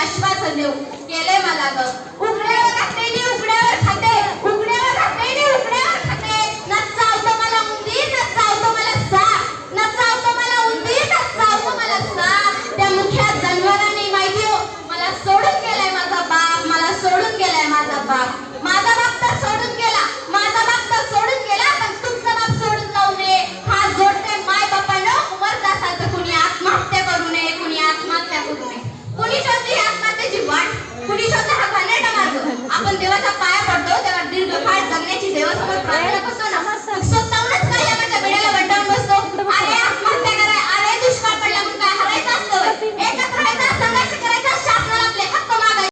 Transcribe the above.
आश्वासन देऊन केले मला गप. cada palavra.